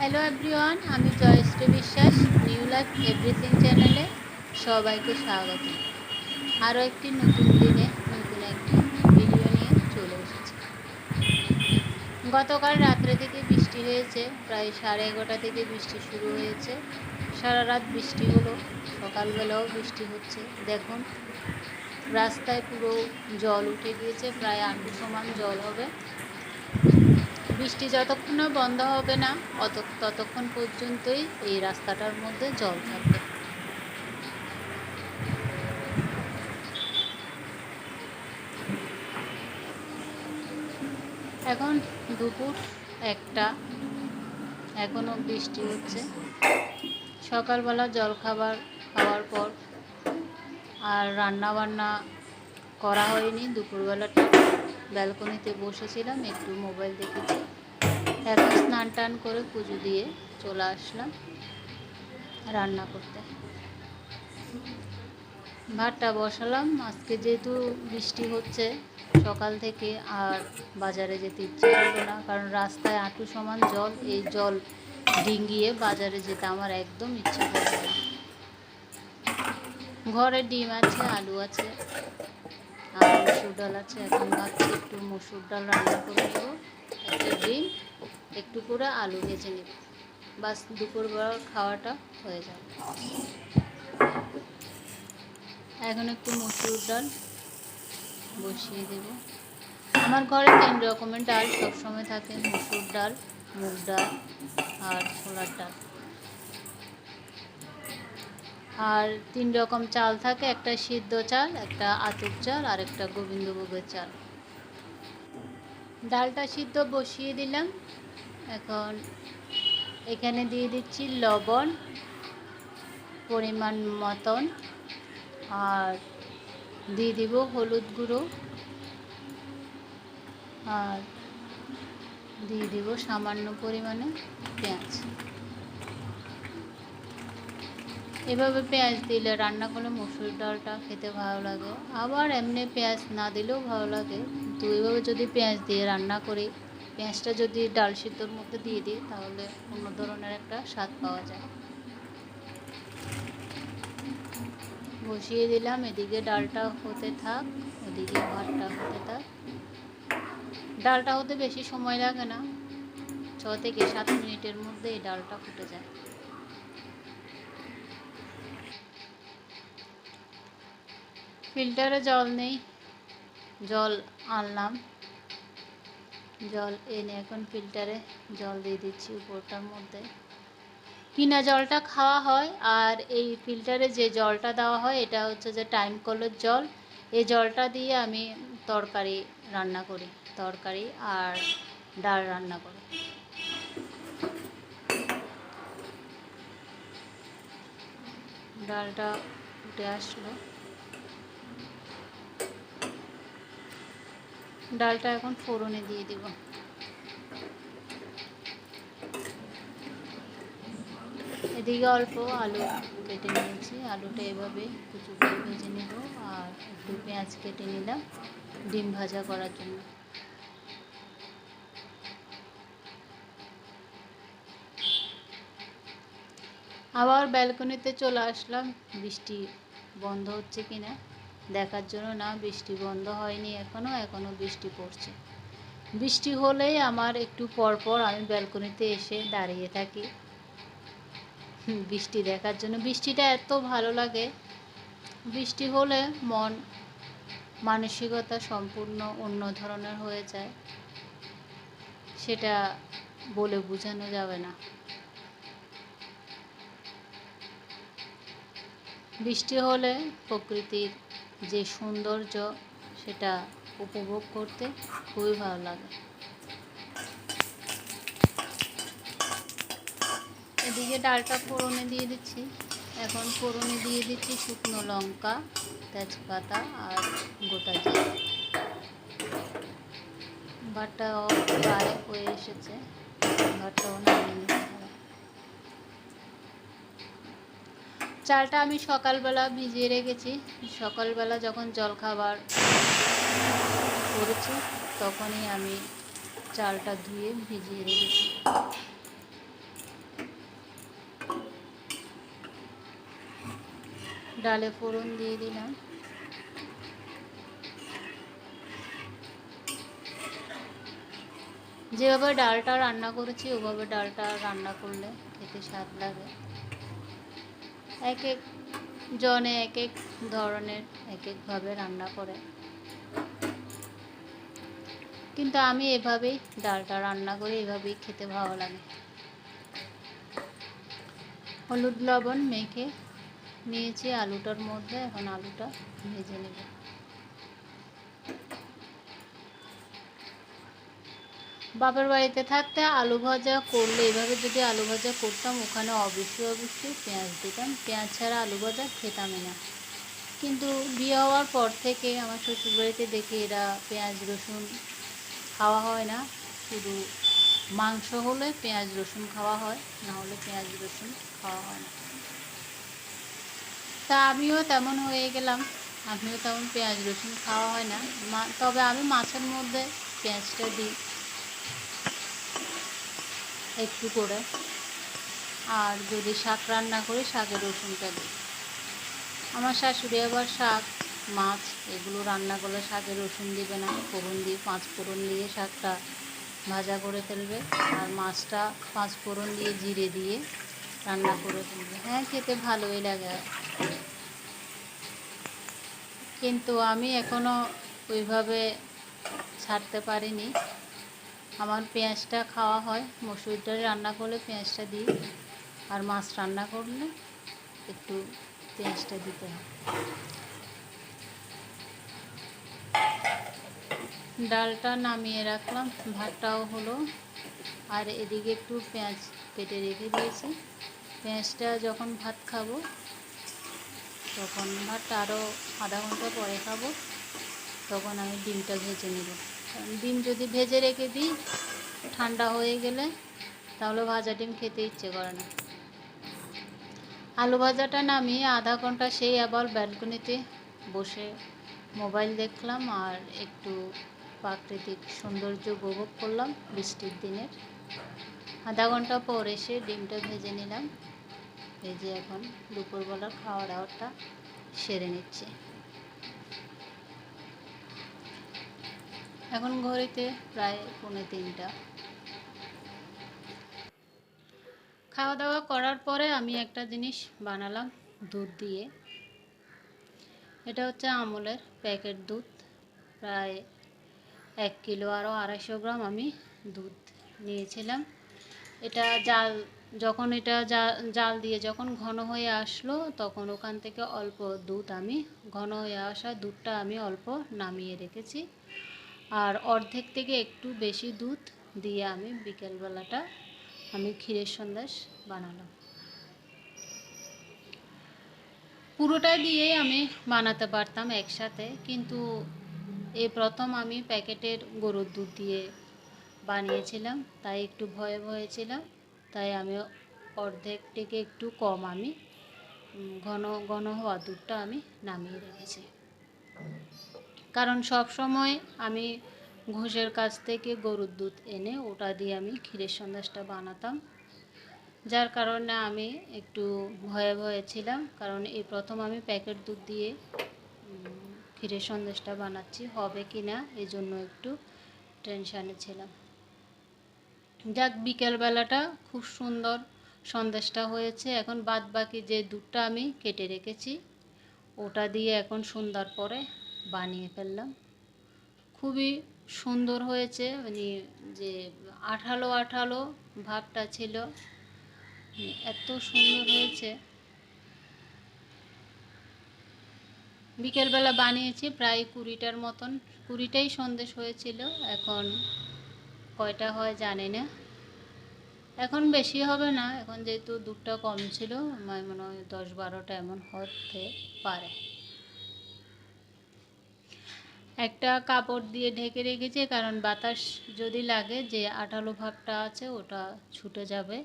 Hello everyone আমি জয়শ্রী বিশ্বাস new life everything চ্যানেলে সবাইকে স্বাগত। আরও একটি নতুন দিনে নতুন একটি ভিডিও নিয়ে চলে এসেছি। গতকাল রাত্রে থেকে বৃষ্টি হয়েছে, প্রায় সাড়ে এগারোটা থেকে বৃষ্টি শুরু হয়েছে। সারা রাত বৃষ্টি হলো, সকালবেলাও বৃষ্টি হচ্ছে। দেখুন, রাস্তায় পুরো জল উঠে গিয়েছে, প্রায় আন্টু সমান জল হবে। বৃষ্টি যতক্ষণ বন্ধ হবে না, অত ততক্ষণ পর্যন্তই এই রাস্তাটার মধ্যে জল থাকবে। এখন দুপুর একটা এখনও বৃষ্টি হচ্ছে। সকালবেলা জল খাবার খাওয়ার পর আর রান্না বান্না করা হয়নি। দুপুরবেলাটা ব্যালকনিতে বসেছিলাম, একটু মোবাইল দেখেছি। এখন স্নান টান করে পুজো দিয়ে চলে আসলাম রান্না করতে। ভাতটা বসালাম। আজকে যেহেতু বৃষ্টি হচ্ছে সকাল থেকে আর বাজারে যেতে ইচ্ছে হলো না, কারণ রাস্তায় আঁটু সমান জল, এই জল ডিঙ্গিয়ে বাজারে যেতে আমার একদম ইচ্ছে করছে না। ঘরে ডিম আছে, আলু আছে, আর মসুর ডাল আছে। এখন ভাবছি একটু মসুর ডাল রান্না করে নেব। একটা ডিম একটু করে আলু ভেজে নেব। বাস দুপুরবেলার খাওয়াটা হয়ে যাবে। এখন একটু মসুর ডাল বসিয়ে দেব। আমার ঘরে তিন রকমের ডাল, সবসময় থাকে মসুর ডাল, মুগ ডাল আর ছোলার ডাল। আর তিন রকম চাল থাকে, একটা সিদ্ধ চাল, একটা আতপ চাল আর একটা গোবিন্দভোগের চাল। ডালটা সিদ্ধ বসিয়ে দিলাম। এখন এখানে দিয়ে দিচ্ছি লবণ, পরিমাণ মতন, আর দিয়ে দিব হলুদ গুঁড়ো, আর দিয়ে দিব সামান্য পরিমাণে পেঁয়াজ। এভাবে পেঁয়াজ দিলে রান্না করলে মসুর ডালটা খেতে ভালো লাগে। আবার এমনি পেঁয়াজ না দিলেও ভালো লাগে। কিন্তু এভাবে যদি পেঁয়াজ দিয়ে রান্না করি পেঁয়াজটা যদি ডাল সিদ্ধর মধ্যে দিয়ে দিই, তাহলে অন্য ধরনের একটা স্বাদ পাওয়া যায়। বসিয়ে দিলাম, এদিকে ডালটা হতে থাক, ওদিকে ভাতটা হতে থাক। ডালটা হতে বেশি সময় লাগে না, ছ থেকে সাত মিনিটের মধ্যে এই ডালটা ফুটে যায়। ফিল্টারে জল নেই, জল আনলাম। জল এনে এখন ফিল্টারে জল দিয়ে দিচ্ছি উপরটার মধ্যে। কিনা জলটা খাওয়া হয় আর এই ফিল্টারে যে জলটা দেওয়া হয় এটা হচ্ছে যে টাইম কলের জল। এই জলটা দিয়ে আমি তরকারি রান্না করি, তরকারি আর ডাল রান্না করি। ডালটা উঠে আসলো। ডালটা এখন ফোড়নে দিয়ে দিব। এদিকে অল্প আলু কেটে নিয়েছি। আলুটা এভাবে কুচু করে ভেজে নেব আর একটু পেঁয়াজ কেটে নিলাম ডিম ভাজা করার জন্য। আবার ব্যালকনিতে চলে আসলাম। বৃষ্টি বন্ধ হচ্ছে কিনা দেখার জন্য না, বৃষ্টি বন্ধ হয়নি এখনও এখনও বৃষ্টি পড়ছে। বৃষ্টি হলেই আমার একটু পরপর আমি ব্যালকনিতে এসে দাঁড়িয়ে থাকি। বৃষ্টি দেখার জন্য। বৃষ্টিটা এত ভালো লাগে। বৃষ্টি হলে মন মানসিকতা সম্পূর্ণ অন্য ধরনের হয়ে যায়। সেটা বলে বোঝানো যাবে না। বৃষ্টি হলে প্রকৃতির যে সৌন্দর্য সেটা উপভোগ করতে খুবই ভালো লাগে। এদিকে ডালটা ফোড়নে দিয়ে দিচ্ছি। এখন ফোড়নে দিয়ে দিচ্ছি শুকনো লঙ্কা, তেজপাতা আর গোটা জিরে। ভাতটাও প্রায় হয়ে এসেছে। ভাতটাও নামিয়ে চালটা আমি সকালবেলা ভিজিয়ে রেখেছি। সকালবেলা যখন জলখাবার করেছি, তখনই আমি চালটা ধুয়ে ভিজিয়ে রেখেছি। ডালে ফোড়ন দিয়ে দিলাম। যেভাবে ডালটা রান্না করেছি, ওভাবে ডালটা রান্না করলে খেতে স্বাদ লাগে। এক এক জনে এক এক ধরনের এক একভাবে রান্না করে। কিন্তু আমি এভাবেই ডালটা রান্না করি এভাবেই খেতে ভালো লাগে। হলুদ লবণ মেখে নিয়েছি, আলুটার মধ্যে, এখন আলুটা ভেজে নেব। বাপের বাড়িতে থাকতে আলু ভাজা করলে, এভাবে যদি আলু ভাজা করতাম, ওখানে অবশ্যই অবশ্যই পেঁয়াজ দিতাম। পেঁয়াজ ছাড়া আলু ভাজা খেতামই না। কিন্তু বিয়ে হওয়ার পর থেকে আমার শ্বশুরবাড়িতে দেখি এরা পেঁয়াজ, রসুন খাওয়া হয় না। শুধু মাংস হলে পেঁয়াজ, রসুন খাওয়া হয়, না হলে পেঁয়াজ, রসুন খাওয়া হয় না। তা আমিও তেমন হয়ে গেলাম। আমিও তেমন পেঁয়াজ, রসুন খাওয়া হয় না। তবে আমি মাছের মধ্যে পেঁয়াজটা দিই। একটু করে। আর যদি শাক রান্না করি, শাকের রসুনটা দিই। আমার শাশুড়ি আবার শাক, মাছ, এগুলো রান্না করলে শাকে রসুন দিবে না। ফোড়ন দিয়ে, পাঁচ ফোড়ন দিয়ে শাকটা ভাজা করে ফেলবে। আর মাছটা পাঁচ ফোড়ন দিয়ে জিরে দিয়ে রান্না করে ফেলবে। হ্যাঁ খেতে ভালোই লাগে। কিন্তু আমি এখনও ওইভাবে ছাড়তে পারিনি। আমার পেঁয়াজটা খাওয়া হয়। মসুর ডাল রান্না করলে পেঁয়াজটা দিই। আর মাছ রান্না করলে একটু পেঁয়াজটা দিতে হয়। ডালটা নামিয়ে রাখলাম। ভাতটাও হলো। আর এদিকে একটু পেঁয়াজ কেটে রেখে দিয়েছি। পেঁয়াজটা যখন ভাত খাব, তখন ভাতটা আরও আধা ঘণ্টা পরে খাব। তখন আমি ডিমটা ভেজে নেব। ডিম যদি ভেজে রেখে দিই, ঠান্ডা হয়ে গেলে তাহলে ভাজা ডিম খেতে ইচ্ছে করে না। আলু ভাজাটা নামিয়ে আধা ঘণ্টা সেই আবার ব্যালকনিতে বসে মোবাইল দেখলাম আর একটু প্রাকৃতিক সৌন্দর্য উপভোগ করলাম বৃষ্টির দিনের। আধা ঘণ্টা পর এসে ডিমটা ভেজে নিলাম। ভেজে এখন দুপুরবেলার খাওয়া দাওয়াটা সেরে নিচ্ছে। এখন ঘড়িতে প্রায় পৌনে তিনটা। খাওয়া দাওয়া করার পরে আমি একটা জিনিস বানালাম দুধ দিয়ে। এটা হচ্ছে আমলের প্যাকেট দুধ। প্রায় এক কিলো আরও আড়াইশো গ্রাম আমি দুধ নিয়েছিলাম। এটা জাল, যখন এটা জাল দিয়ে যখন ঘন হয়ে আসলো, তখন ওখান থেকে অল্প দুধ আমি, ঘন হয়ে আসা দুধটা আমি অল্প নামিয়ে রেখেছি। আর অর্ধেক থেকে একটু বেশি দুধ দিয়ে আমি বিকেলবেলাটা আমি ক্ষীরের সন্দেশ বানালাম। পুরোটা দিয়েই আমি বানাতে পারতাম একসাথে, কিন্তু এই প্রথম আমি প্যাকেটের গরুর দুধ দিয়ে বানিয়েছিলাম, তাই একটু ভয়ে ভয়ে ছিলাম, তাই আমি অর্ধেক থেকে একটু কম আমি ঘন ঘন হওয়া দুধটা আমি নামিয়ে রেখেছি। কারণ সব সময় আমি ঘোষের কাছ থেকে গরুর দুধ এনে ওটা দিয়ে আমি ক্ষীরের সন্দেশটা বানাতাম। যার কারণে আমি একটু ভয়ে ভয়ে ছিলাম, কারণ এই প্রথম আমি প্যাকেট দুধ দিয়ে ক্ষীরের সন্দেশটা বানাচ্ছি, হবে কি না এই জন্য একটু টেনশানে ছিলাম। যাক, বিকেলবেলাটা খুব সুন্দর সন্দেশটা হয়েছে। এখন বাদ বাকি যে দুধটা আমি কেটে রেখেছি, ওটা দিয়ে এখন সন্ধ্যার পরে বানিয়ে ফেললাম। খুবই সুন্দর হয়েছে মানে যে আঠালো আঠালো ভাবটা ছিল মানে এত সুন্দর হয়েছে। বিকেলবেলা বানিয়েছি প্রায় কুড়িটার মতন, কুড়িটাই সন্দেশ হয়েছিল, এখন কয়টা হয় জানি না। এখন বেশি হবে না, এখন যেহেতু দুধটা কম ছিল, আমার মনে হয় দশ বারোটা এমন হতে পারে। একটা কাপড় দিয়ে ঢেকে রেখেছি, কারণ বাতাস যদি লাগে যে আঠালো ভাবটা আছে ওটা ছুটে যাবে।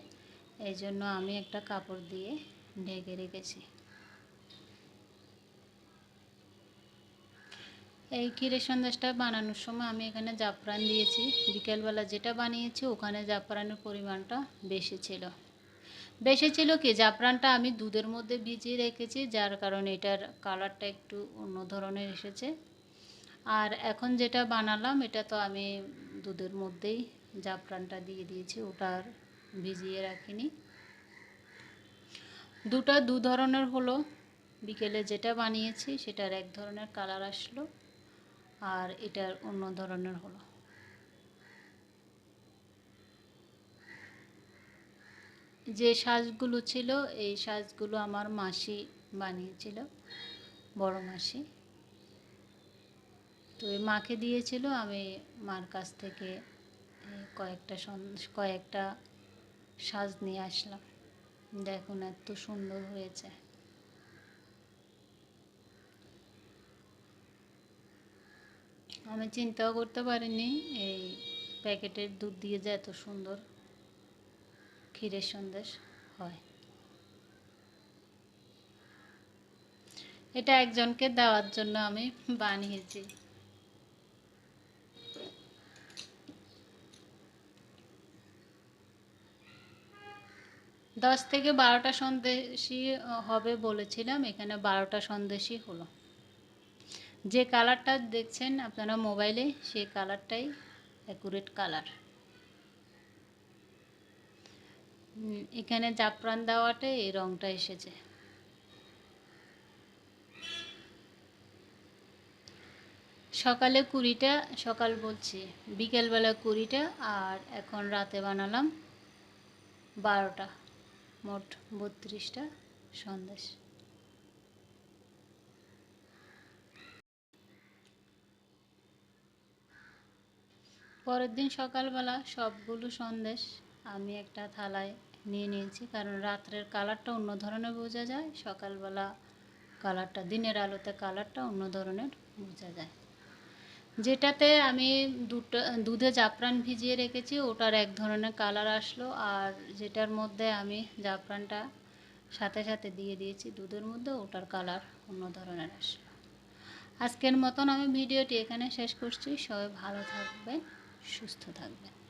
এই জন্য আমি একটা কাপড় দিয়ে ঢেকে রেখেছি। এই ক্ষীরের সন্দেশটা বানানোর সময় আমি এখানে জাফরান দিয়েছি। বিকেলবেলা যেটা বানিয়েছি, ওখানে জাফরানের পরিমাণটা বেশি ছিল। বেশি ছিল কি? জাফরানটা আমি দুধের মধ্যে ভিজিয়ে রেখেছি, যার কারণে এটার কালারটা একটু অন্য ধরনের এসেছে। আর এখন যেটা বানালাম, এটা তো আমি দুধের মধ্যেই জাফরানটা দিয়ে দিয়েছি, ওটা আর ভিজিয়ে রাখিনি। দুটো দু ধরনের হলো, বিকেলে যেটা বানিয়েছি সেটার এক ধরনের কালার আসলো, আর এটার অন্য ধরনের হলো। যে সাজগুলো ছিল, এই সাজগুলো আমার মাসি বানিয়েছিল, বড় মাসি। তো এই মাকে দিয়েছিল, আমি মার কাছ থেকে কয়েকটা কয়েকটা সাজ নিয়ে আসলাম। দেখুন এত সুন্দর হয়েছে। আমি চিন্তাও করতে পারিনি, এই প্যাকেটের দুধ দিয়ে যে এত সুন্দর ক্ষীরের সন্দেশ হয়। এটা একজনকে দেওয়ার জন্য আমি বানিয়েছি। দশ থেকে বারোটা সন্দেশই হবে বলেছিলাম, এখানে বারোটা সন্দেশই হলো। যে কালারটা দেখছেন আপনারা মোবাইলে সেই কালারটাই অ্যাকুরেট কালার। এখানে জাফরান দেওয়াতে এই রংটা এসেছে। সকালে কুড়িটা, সকাল বলছি, বিকেলবেলা কুড়িটা, আর এখন রাতে বানালাম বারোটা। মোট বত্রিশটা সন্দেশ। পরের দিন সকালবেলা সবগুলো সন্দেশ আমি একটা থালায় নিয়ে নিয়েছি, কারণ রাত্রের কালারটা অন্য ধরনের বোঝা যায়, সকালবেলা কালারটা, দিনের আলোতে কালারটা অন্য ধরনের বোঝা যায়। যেটাতে আমি দুটো, দুধে জাফরান ভিজিয়ে রেখেছি, ওটার এক ধরনের কালার আসলো, আর যেটার মধ্যে আমি জাফরানটা সাথে সাথে দিয়ে দিয়েছি দুধের মধ্যে, ওটার কালার অন্য ধরনের আসলো। আজকের মতন আমি ভিডিওটি এখানে শেষ করছি, সবাই ভালো থাকবেন, সুস্থ থাকবেন।